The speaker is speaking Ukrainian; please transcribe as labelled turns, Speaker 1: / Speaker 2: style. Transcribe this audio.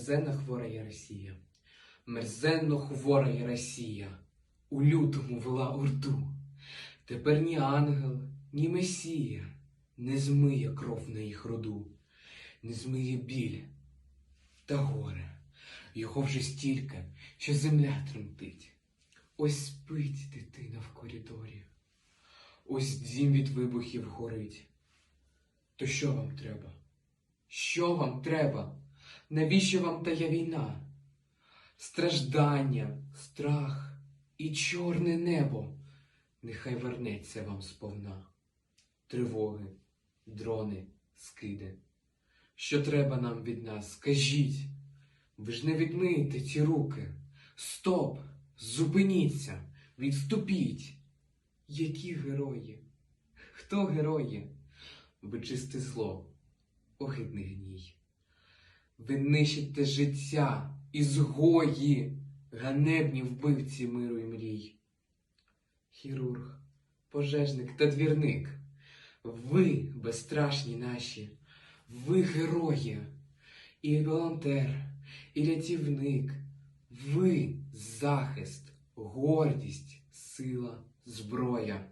Speaker 1: Мерзенна хвора я Росія, мерзенно хвора я Росія, у лютому вела урду. Тепер ні ангел, ні месія не змиє кров на їх роду, не змиє біль та горе. Його вже стільки, що земля тремтить. Ось спить дитина в коридорі, ось дім від вибухів горить. То що вам треба? Що вам треба? Навіщо вам тая війна? Страждання, страх і чорне небо. Нехай вернеться вам сповна. Тривоги, дрони, скиди. Що треба нам від нас? Скажіть. Ви ж не відмиєте ці руки. Стоп! Зупиніться! Відступіть! Які герої? Хто герої? Ви чисте зло, огидний гній. Ви нищите життя, ізгої, ганебні вбивці миру і мрій. Хірург, пожежник та двірник. Ви безстрашні наші, ви герої, і волонтер, і рятівник. Ви захист, гордість, сила, зброя.